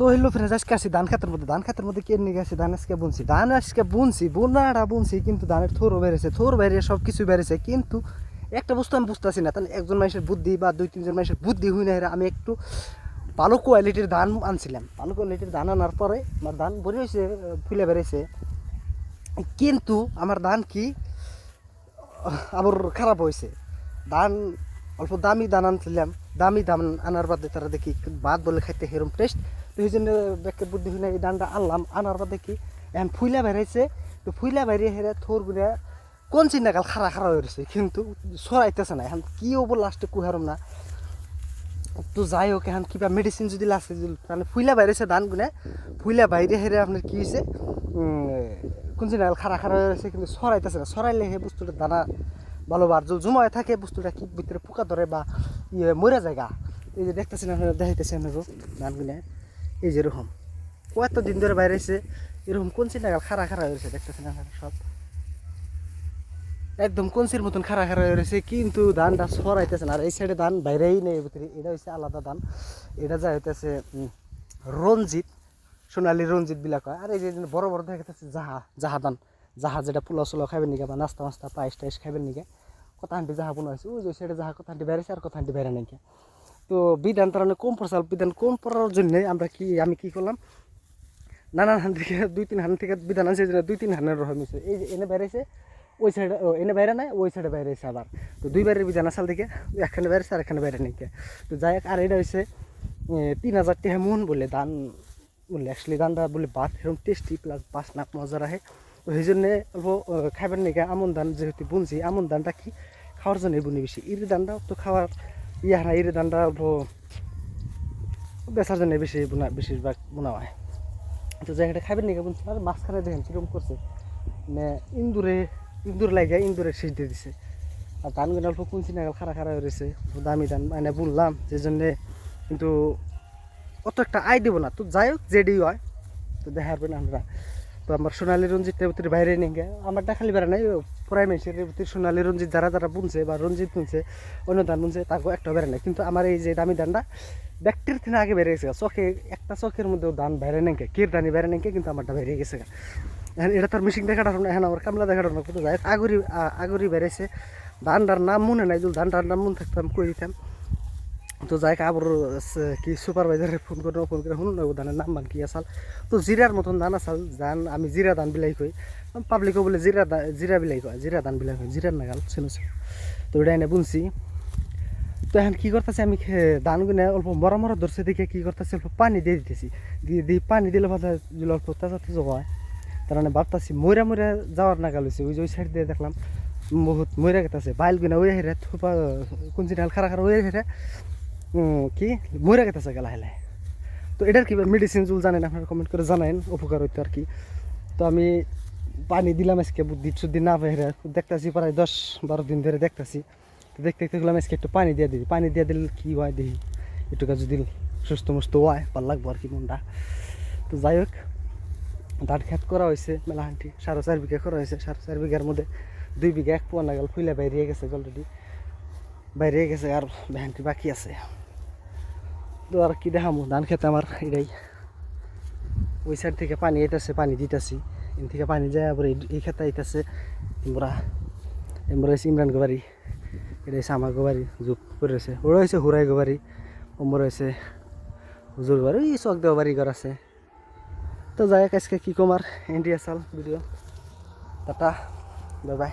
তো হইল ফ্রেন্ডস আজকে আসি? ধান খাতের মধ্যে। ধান খাতের মধ্যে কে নিয়ে গেছে? ধান আজকে বুনছি। ধান আজকে বুনছি বোনাটা বুনছি, কিন্তু ধানের থোরও বেড়েছে, থোর বাইরে সব কিছু বেড়েছে। কিন্তু একটা বস্তু আমি বুঝতেছি না। তাহলে একজন মানুষের বুদ্ধি বা দুই, তিনজন মানুষের বুদ্ধি হই না আমি একটু ভালো কোয়ালিটির ধান আনছিলাম। ভালো কোয়ালিটির ধান আনার পরে আমার ধান ভরে হয়েছে ফুলে বেড়েছে। কিন্তু আমার ধান কি আবার খারাপ হয়েছে ধান অল্প দামি ধান আনছিলাম। দামি ধান আনার বাদে তারা দেখি বাদ বলে খাইতে হেরম টেস্ট তো এই জন্য ব্যাকের বুদ্ধি হইনা এই ধানটা আনলাম, আনার বাদে দেখি এখন ফুইলা বেড়াইছে তো ফুইলা বাইরে হেরে থোর গুড়া কোন চিন্তাকাল খারা খারা হয়েছে কিন্তু সরাইতেছে না। এখন কি হব লাস্টে কুহারম না। তো যাই হোক, এখন কিবা মেডিসিন যদি লাস্টে তাহলে ফুইলা বাইরেছে ধান গুনে। ফুইলা বাইরে হেরে আপনার কি হয়েছে কোন চিন্তাকাল খারা খারা হয়েছে কিন্তু সরাইতেছে না। সরাইলে সেই বস্তুটা দানা ভালো বার জমায় থাকে, বস্তুটা কি ভিতরে পোকা ধরে বা ইয়ে মরে জায়গা এই যে দেখতেছেন আপনারা, দেখাইতেছেন আপনাকে ধান গুনে। এই যে এরকম। কত দিন ধরে বাইরেছে এরকম কোন চিন্তাকাল খারা খারা হয়েছে দেখতেছেন আপনারা সব? একদম কনসির মতন খারা খারা হয়ে রয়েছে, কিন্তু ধানটা সরাইতেছে না। আর এই সাইডে ধান বাইরেই নেই ভিতরে এটা হচ্ছে আলাদা ধান। এটা যা হইতেছে রঞ্জিত, সোনালি রঞ্জিত বিলাক হয় আর এই যে বড় বড় দেখা যাচ্ছে জাহা জাহা ধান। জাহা যেটা পোলাও সোলাও খাবেন নিকে বা নাস্তা মাস্তা, পায়েস টাইস খাবেন নিকে? কথা হান্টি জাহা বোনা হয়েছে ওই যে সেটা জাহা কত হান্টি বেড়েছে আর কথা হান্টি বেড়ে নাকি তো বিধান তার মানে কম পড়ছে বিধান কম পড়ার জন্য আমরা কি, আমি কি করলাম? নানান হান থেকে, দুই তিন হান থেকে বিধান আনছে দুই তিন হানের রহম হয়েছে। এই যে এনে বেড়েছে ওই সাইডে এনে বাইরে নাই, ওই সাইডে বাইরে এসে আবার। তো দুই বাইরের বিধান আসাল থেকে একখানে বাইরেছে আর এখানে বাইরে নেই তো যাই আর এটা হচ্ছে তিন হাজার টাকা মন বলে দান, বলে অ্যাকচুয়ালি দানটা বলে ভাত, এরকম টেস্টি প্লাস বাস নাক মজা রাখে। তো সেই জন্যে অল্প খাইবার নিকে আমন ধান যেহেতু বুনছি, আমন ধানটা কি, খাওয়ার জন্য বুনি বেশি। ইরি ধানটা তো খাওয়ার ইয়া না ইরি ধানটা অল্প বেচার জন্য বেশি বোনা বেশিরভাগ বোনা হয় তো জায়গাটা খাবেন নাকি বলছি আর মাঝখানে দেখেন কীরকম করছে মানে ইন্দুরে ইন্দুর লাগে ইন্দুরে শেষ দিয়ে দিছে আর ধানগুলো অল্প কুঞ্চি নাগাল খারা খারা রয়েছে দামি ধান মানে বললাম যে জন্যে কিন্তু অত একটা আয় দেবো না তো যাই হোক যেডি হয় তো দেখা পারবেন আমরা তো আমার সোনালি রঞ্জিতের ভিতরে বাইরে নিয়ে গে। আমারটা খালি বেড়া নাই, প্রায় মেসের ভিতরে সোনালি রঞ্জিত যারা যারা বুনছে বা রঞ্জিত বুনছে অন্য ধান বুনছে তাকে একটা বেড়ে নাই। কিন্তু আমার এই যে দামি ধানটা ব্যক্তির থেকে আগে বেড়ে গেছে চোখে, একটা চোখের মধ্যেও ধান বাইরে নেই কের ধানি বাইরে নেই কিন্তু আমারটা বেড়ে গেছে। এখন এটা তার মেশিন দেখাটা না এখন আমার কামলা দেখাটা না কোথাও যায়। আগুরি আগুরি বেড়েছে। ধানটার নাম মনে নাই, যদি ধানটার নাম মনে থাকতাম কই দিতাম। তো যাই আবার কি সুপারভাইজারে ফোন করে ফোন করে শুনুন না ধানের নাম মান কি আসাল তো জিরার মতন ধান আসাল ধান, আমি জিরা ধান বিলাই কই। পাবলিকও বলে জিরা জিরা বিলাই কয়, জিরা ধান বিলাই কয়, জিরার নাগাল, শুনেছি? তো এটা এনে বুনছি। তো এখন কি করতেছি, আমি ধান গুনে অল্প মরা মরা ধরছে, দেখে কি করতেছি, অল্প পানি দিয়ে দিতেছি। দিয়ে দিয়ে পানি দিলে ভালো যদি অল্প তাজা হয়। তার মানে ভাবতেছি ময়রা ময়রা যাওয়ার নাগাল হয়েছে ওই যে ওই সাইড দিয়ে দেখলাম, বহুত ময়রা গেতেছে, বাইল গুনে ওই হেরে থোপা কোন চিনাল খারা খারা ওই হেরে কি? ময়রা গেতেছে গেলা হেলায় তো এটার কি মেডিসিন জুল জানেন? আপনারা কমেন্ট করে জানাইন উপকার হইতো আর কি। তো আমি পানি দিলাম আজকে, বুদ্ধি সুদ্ধি না পেয়ে দেখতেছি প্রায় দশ বারো দিন ধরে দেখতেছি। তো দেখতে দেখতে গেলাম, আজকে একটু পানি দিয়ে দিই পানি দিয়ে দিলে কি হয় দেখি। একটুকা যদি সুস্থ মুস্থ হয়, ভালো লাগবো আর কি মনটা। তো যাই হোক, ধান খেত করা হয়েছে মেলা হান্টি সাড়ে চার বিঘা করা হয়েছে। সাড়ে চার বিঘার মধ্যে দুই বিঘা এক পোয়া নাগাল ফুলে বাইরে গেছে অলরেডি বাইরে গেছে আর ভ্যানটি বাকি আছে? তো আর কি দেখামো? ধান খেতে আমার এটাই। ওই সাইড থেকে পানি আইতেছে, পানি দিতেছি। এন থেকে পানি যায় আবার এই- খেতে আইতেছে আমরা আমরা হচ্ছে ইমরান গোবারি এটা হচ্ছে আমার গোবারি যুগ করে রয়েছে ওরা হয়েছে হুরাই গোবারি ওমর হয়েছে হুজুর গোবারি ওই চক দেওয়া বাড়ি ঘর আছে। তো যাই আজকে কী কমার? এন্ডিয়া সাল ভিডিও। Tata, bye bye.